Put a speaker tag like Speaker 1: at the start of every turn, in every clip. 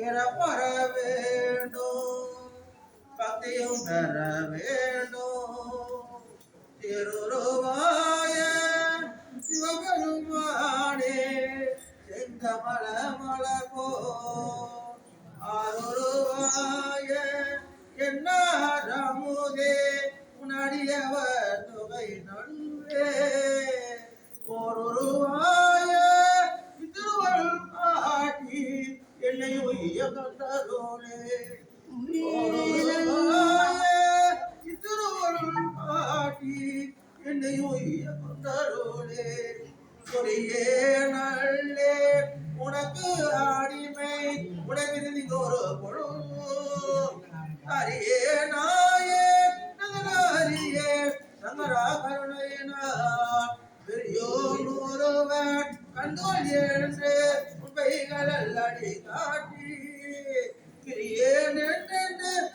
Speaker 1: பிறப்பற வேண்டும். பக்தியும் பெற வேண்டும். திருருவாய சிவபெருமானே செங்கமல மலர்போ ஆருருவாய என்னாரமுதே உனடியவர் தொகை நன்றே. ஓருருவாய உய்ய கொடியே நல்லே. உனக்கு அடிமை. உனக்கு நீங்க ஒரு அரியே நாயே. நகராரியே. சங்கரா கருணையினா பெரியோர் ஒருவன் கண்டோல் என்று உண்மைகள் அடி காட்டி. கிரியேன் என்று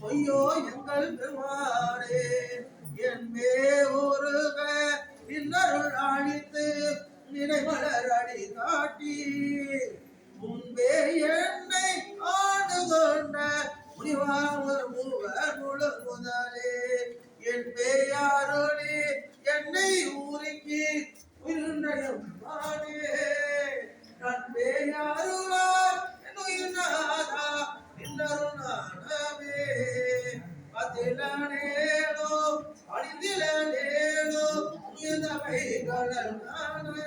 Speaker 1: பொய்யோ எங்கள் பெருமா நினைமலர் மலரடி காட்டி முன்பே என்னை ஆண்டு கொண்ட முடிவாமர் மூவர் முழு முதலே என் பேயாருளே என்னை ஊருக்கு உயிரினையும் மானே. நான் பேயாருளா என் உயிர்நாதா இன்னருணானவே பதிலனேனோ அழிந்திலனேனோ உயர்ந்தவை கடலான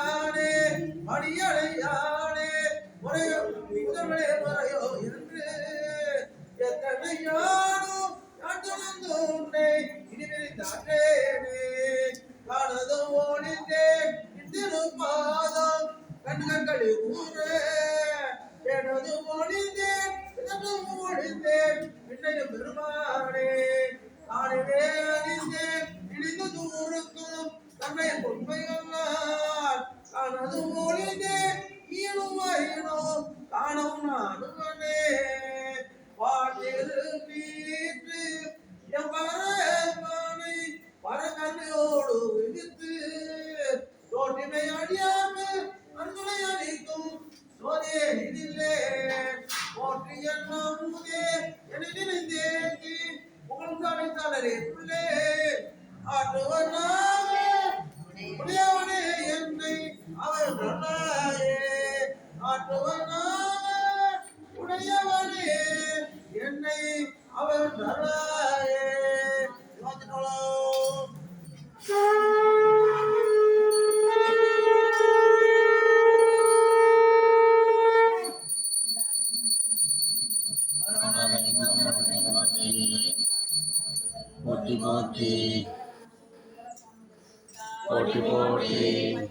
Speaker 1: கண்களில் எனது ஒளிந்தேன் எனது பெருமானே ஆணிவே ஆற்றுவனாவே உடையவனே என்னை அவர் நல்லாயே ஆற்றுவனாவே உடையவனே என்னை அவர் நல்லாயே யோசிக்கணும்
Speaker 2: போட்டி. போட்டி போட்டி போட்டி